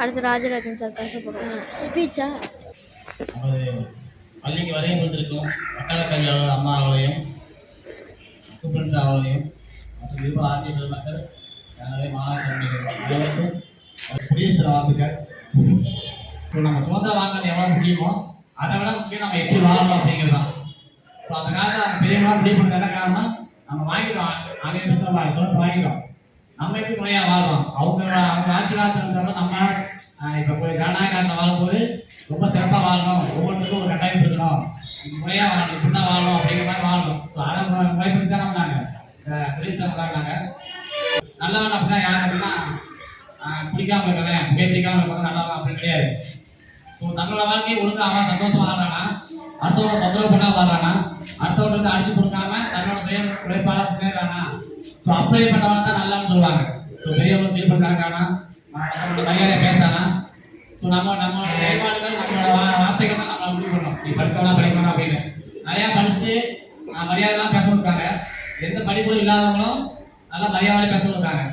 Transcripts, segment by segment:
அடுத்து ராஜராஜன் சார் பேச போகிறோம் ஸ்பீச்சா பள்ளிக்கு வருகை கொடுத்திருக்கும் வட்டார கல்வியாளர் அம்மா அவர்களையும் சூப்பரன்ஸ் அவர்களையும் மற்றும் விருப்ப ஆசிரியர் மக்கள் எனவே மாணவர்கள் அனைவருக்கும் ஒரு குடியரசு வாழ்த்துக்கள். ஸோ நம்ம சுதந்திர வாங்கல் எவ்வளோ முக்கியமோ அதை விட முக்கியம் நம்ம எப்படி வாழணும் அப்படிங்கிறது தான். ஸோ அந்த காலத்தில் நம்ம பெரியவங்களாம் முடிவு பண்ணது என்ன காரணம்? நம்ம வாங்கிட்டோம். அங்கே சுதந்திரம் வாங்கிட்டோம். நம்ம எப்படி முறையாக வாழ்றோம் அவங்க அவங்க ஆட்சி காலத்தில் இருந்தாலும் நம்ம இப்போ போய் ஜனநாயகத்தில் வாழும்போது ரொம்ப சிறப்பாக வாழணும். ஒவ்வொன்றுக்கும் ஒரு கட்டாயம் இருக்கணும் முறையாக வாழணும். இப்படி வாழணும் அப்படிங்கிற மாதிரி வாழணும். ஸோ அதை மு- முறைப்படுத்தி தான் நம்ம நாங்கள் பிரிஸ் பண்ணாங்க நல்லவன் அப்படின்னா யார் அப்படின்னா குடிக்காமல் பிடிக்காம இருக்கவன் புகை பிடிக்காம இருக்கவன் நல்லவன் அப்படி கிடையாது. ஸோ தங்களோட வாழ்க்கையை ஒழுங்கா அவன் சந்தோஷம் வாழ்றானா? அடுத்தவங்க தொந்தரவு பண்ணா வாழ்றானா? அடுத்தவங்களுக்கு அடிச்சு கொடுக்காம தன்னோட சுய உழைப்பாளர் செய்யறானா ஸோ அப்படிப்பட்டவன் தான் நல்லான்னு சொல்லுவாங்க. ஸோ பெரியவங்க திருப்பி நடக்கானா மரியாதை பேசானா ஸோ நம்ம நம்ம செயல்பாடுகள் நம்மளோட வார்த்தைகள் தான் நம்மளை முடிவு பண்ணணும் நீ படிச்சவனா படிக்கணும் அப்படின்னு. நிறையா படிச்சுட்டு மரியாதைலாம் பேச இருக்காங்க எந்த படிப்பும் இல்லாதவங்களும் நல்லா மரியாதை பேச இருக்காங்க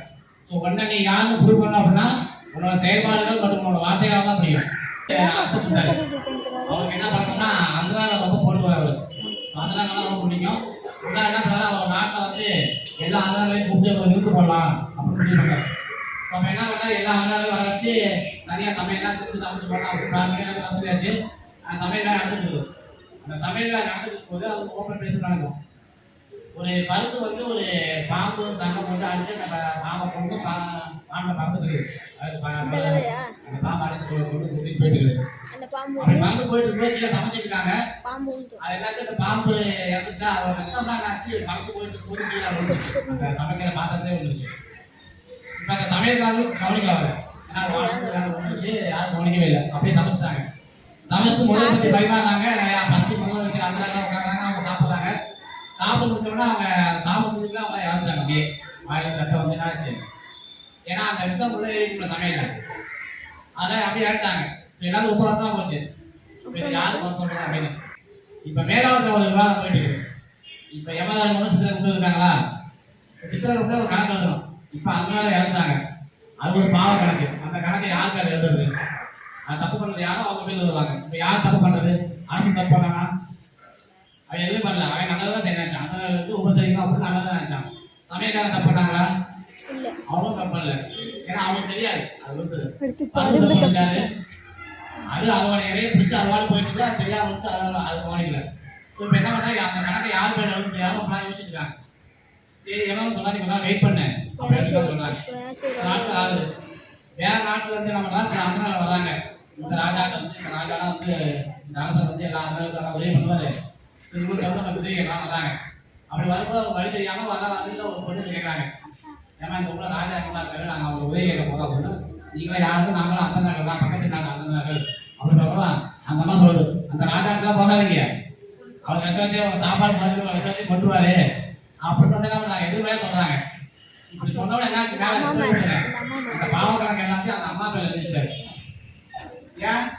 ஸோ உடனே நீ யாருன்னு ப்ரூவ் பண்ணணும் அப்படின்னா உன்னோட செயல்பாடுகள் மற்றும் உன்னோட வார்த்தைகளால் தான் முடியும் கொடுத்தாரு அவருக்கு என்ன பழக்கம்னா அந்தனால ரொம்ப போடுவார் அவர் ஸோ அந்தனால ரொம்ப பிடிக்கும். என்ன நாட்டில் வந்து எல்லா அந்தனாலையும் கூப்பிட்டு நிறுத்து போடலாம் அப்படின்னு முடிவு பண்ணார். பண்ணாரு எல்லா அந்தனாலையும் வர வச்சு தனியாக சமையல்லாம் செஞ்சு சமைச்சு போடலாம் அப்படின்னு வசதியாச்சு அந்த சமையல்லாம் நடந்துட்டு அந்த சமையல்லாம் நடந்துட்டு போது அது ஓப்பன் பிளேஸ் நடக்கும் ஒரு பருந்து வந்து ஒரு பாம்பு சண்டை போட்டு அடிச்சு அந்த பாம்பை கொண்டு பாம்பை பறந்துட்டு அது அந்த பாம்பை அடிச்சு கொண்டு கூட்டிட்டு போயிட்டு அந்த பாம்பு போயிட்டு சமைச்சிட்டு இருக்காங்க. பாம்பு அது என்னாச்சு? அந்த பாம்பு இறந்துச்சா அதோட ரத்தம்லாம் என்னாச்சு? பறந்து போயிட்டு இருக்கும்போது கீழே விழுந்துச்சு அந்த சமைக்கிற பாத்திரத்திலே விழுந்துச்சு அந்த சமையல்காரங்க கவனிக்கல அவர் ஏன்னா யாரும் கவனிக்கவே இல்லை. அப்படியே சமைச்சிட்டாங்க. சமைச்சு முதல் பத்தி பரிமாறினாங்க ஃபர்ஸ்ட் முதல் அந்த அவங்க சாப்பிட்றாங்க. சாப்பிட்டு முடிச்ச உடனே அவங்க சாப்பிட்டு அவங்க இறந்துட்டாங்க. அப்படியே வாயில ரத்தம் வந்து என்னாச்சு ஏன்னா அந்த விஷம் உள்ள ஏறிக்குள்ள சமையல் அதனால அப்படியே இறந்துட்டாங்க. ஸோ எல்லாரும் உபவாசம் தான் போச்சு. இப்போ யாரு குறை சொல்றது அப்படின்னு. இப்போ மேலாவத்தில் ஒரு விவாதம் போயிட்டு இருக்கு. இப்போ யமதர்மனும் சித்திரகுப்தர் இருக்காங்களா? சித்திரகுப்தர் ஒரு கணக்கு எழுதணும். இப்போ அதனால இறந்துட்டாங்க. அது ஒரு பாவ கணக்கு. அந்த கணக்கை யார் பேர் எழுதுறது? அது தப்பு பண்ணது யாரோ அவங்க பேர் எழுதுவாங்க. இப்போ யார் தப்பு பண்றது? அரசு தப்பு பண்ணானா? அவன் எதுவுமே பண்ணல. அவன் நல்லதான் செய்ய நினைச்சான். அந்த வந்து உபசரிக்கணும் அப்படின்னு நல்லதான் நினைச்சான். சமயக்காரன் தப்பு பண்ணாங்களா? அவனும் தப்பு பண்ணல. ஏன்னா அவனுக்கு தெரியாது. அது வந்து அது அதோட இறைய பிடிச்சி அதோட போயிட்டு அது தெரியாம வச்சு அதை அது கவனிக்கல. ஸோ இப்போ என்ன பண்ணா அந்த கணக்கை யார் பேர் எழுத தெரியாம பிளான் வச்சுருக்காங்க சரி என்ன சொன்னா நீங்க வெயிட் பண்ணு அப்படின்னு வேற நாட்டுல இருந்து நம்ம எல்லாம் சில அண்ணன் வர்றாங்க இந்த ராஜாட்ட வந்து இந்த ராஜா வந்து இந்த அரசர் வந்து எல்லா அண்ணனுக்கும் உதவி பண்ணுவாரு ஸோ வந்து நம்ம உதவி எல்லாம் வராங்க அப்படி வரும்போது அவங்க வழி தெரியாம வர வரல ஒரு பொண்ணு கேட்கறாங்க ஏன்னா இந்த ஊர்ல ராஜா இருந்தா இருக்காரு நாங்க அவங்க உதவி கேட்க போறோம் அப்படின்னு நீங்களும் யாருக்கும் நாங்களும் அந்த நகர் தான் பக்கத்து நாங்கள் அந்த நகர் அப்படின்னு சொல்லலாம் அந்த அம்மா சொல்றது அந்த ராஜாக்கெல்லாம் போகாதீங்க அவர் விசாரிச்சு அவங்க சாப்பாடு மருந்து விசாரிச்சு கொண்டுருவாரு அப்படின்னு வந்து நம்ம நாங்கள் எதுவுமே சொல்றாங்க. இப்படி சொன்னவங்க என்னாச்சு மேலே மேல, அந்த மேல. பாவ கணக்கு எல்லாத்தையும் அந்த அம்மா எழுதிச்சாரு. ஏன்?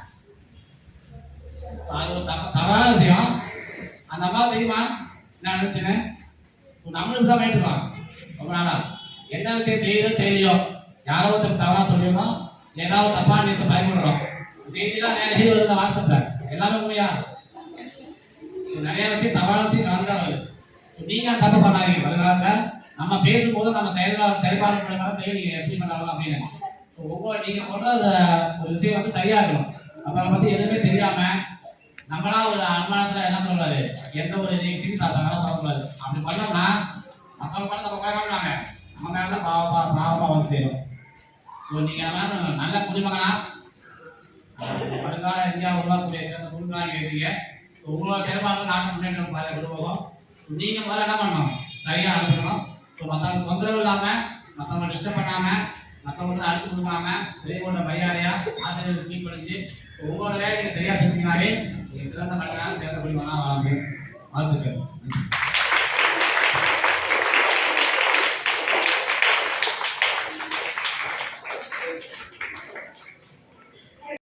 தப்ப- தவறான விஷயம். அந்த அம்மா தெரியுமா? என்ன நினைச்சுன்னு? ஸோ நம்மளுக்கு தான் வேண்டுமா ரொம்ப நாளா. என்ன விஷயம் தெரியுதோ தெரியலையோ. யாரோ ஒருத்தர் தவறா சொல்லிடுறோம் ஏதாவது தப்பான விஷயம் பயப்படுறோம் செய்திலாம் நிறைய வருது வாட்ஸ்அப்ல. எல்லாமே உண்மையா? நிறைய விஷயம் தவறான விஷயம் வருது. ஸோ நீங்க தப்பு பண்ணாதீங்க. வருங்காலத்துல நம்ம பேசும்போது நம்ம செயல்பாடு செயல்பாடு மூலமாக தெரியும் நீங்க எப்படி பண்ணலாம் அப்படின்னு. ஸோ ஒவ்வொரு நீங்க சொல்ற ஒரு விஷயம் வந்து சரியா இருக்கும் அப்புறம் பத்தி எதுவுமே தெரியாம நம்மளா ஒரு அனுமானத்தில் என்ன சொல்றாரு எந்த ஒரு விஷயம் தாத்தாங்க சொல்லக்கூடாது அப்படி பண்ணோம்னா மற்றவங்க பண்ண நம்ம பயணம்னாங்க நம்ம மேல தான் பாவ பாவமா வந்து செய்யணும் ஸோ நீங்க எல்லாரும் நல்ல குடிமகனா வருங்கால இந்தியா உருவாக்கக்கூடிய சிறந்த குடிமகனாக இருக்கீங்க. ஸோ உங்களோட செயல்பாடு நாட்டு முன்னேற்றம் பாதை விடுவோம் ஸோ நீங்கள் முதல்ல என்ன பண்ணணும்? சரியாக அனுப்பணும் ஸோ மற்றவங்க தொந்தரவு இல்லாமல் மற்றவங்க டிஸ்டர்ப் பண்ணாமல் மற்றவங்களுக்கு அடிச்சு கொடுக்காம பெரியவங்களோட மரியாதையாக ஆசிரியர்கள் கீழ் பண்ணிச்சு ஸோ உங்களோட வேலையை நீங்கள் சரியாக செஞ்சீங்கனாலே நீங்கள் சிறந்த மனிதனாக சிறந்த குடிமகனாக வாழ முடியும். வாழ்த்துக்கள்.